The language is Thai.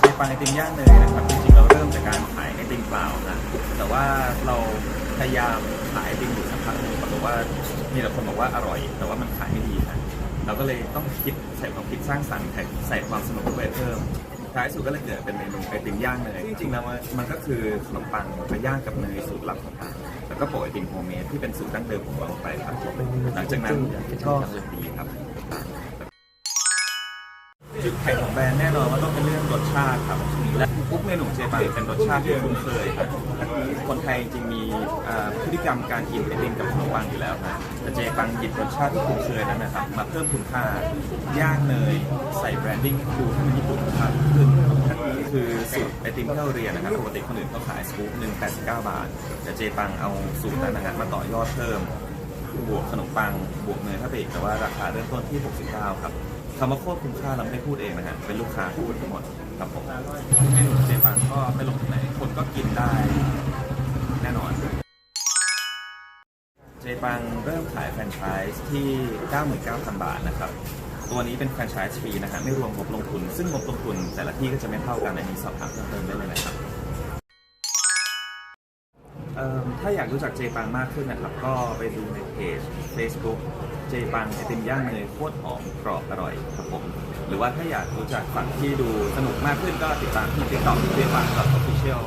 เจปังไอติมย่างเนยนะครับจริงๆเราเริ่มจากการขายไอติมเปล่านะแต่ว่าเราพยายามขายไอติมอยู่สักพักหนึงปรากฏว่ามีแต่คนบอกว่าอร่อย แต่ว่ามันขายไม่ดีนะเราก็เลยต้องคิดใส่ความคิดสร้างสรรค์ใส่ความสนุกเข้าไปเพิ่มท้ายสุดก็เลยเกิดเป็นเมนูไอติมย่างเนยจริงๆแล้วมันก็คือขนมปังไปย่างกับเนยสูตรลับของทางแล้วก็โปะไอติมโฮมเมดที่เป็นสูตรดั้งเดิมของเราไปครับหลังจากนั้นก็ดีครับ แบรนด์แน่นอนว่าต้องเป็นเรื่องรสชาติครับ และทุกเมนูเจปังเป็นรสชาติที่คุ้นเคยครับคนไทยจริงมีพฤติกรรมการกินไอติมกับขนมปังอยู่แล้วนะแต่เจปังหยิบรสชาติที่คุ้นเคยนั้นนะครับมาเพิ่มคุณค่าย่างเนยใส่แบรนดิ้งดูให้มันญี่ปุ่นมากขึ้นนี่คือสูตรไอติมที่เราเรียนนะครับปกติคนอื่นเขาขายสกู๊ปหนึ่ง89บาท แต่เจปังเอาสูตรนั้นนะครับมาต่อยอดเพิ่ม บวกขนมปังบวกเนยเข้าไปอีกแต่ว่าราคาเริ่มต้นที่ 69 ครับคำว่าโคตรคุ้มค่าเราไม่พูดเองนะฮะเป็นลูกค้าพูดทั้งหมดครับผมเมนูเจปังก็ไม่ลงที่ไหนคนก็กินได้แน่นอน เจปังเริ่มขายแฟรนไชส์ที่ 99,000 บาทนะครับตัวนี้เป็นแฟรนไชส์ฟรีนะฮะไม่รวมงบลงทุน ซึ่งงบลงทุนแต่ละที่ก็จะไม่เท่ากันอันนี้สอบถามเพิ่มเติมได้เลยนะครับ ถ้าอยากรู้จักเจปังมากขึ้นนะครับ ก็ไปดูในเพจ Facebook เจปังไอติมย่างเนยโคตรหอมกรอบอร่อยครับผม หรือว่าถ้าอยากรู้จักฝั่งที่ดูสนุกมากขึ้นก็ติดตามที่ TikTok เจปังกับ Official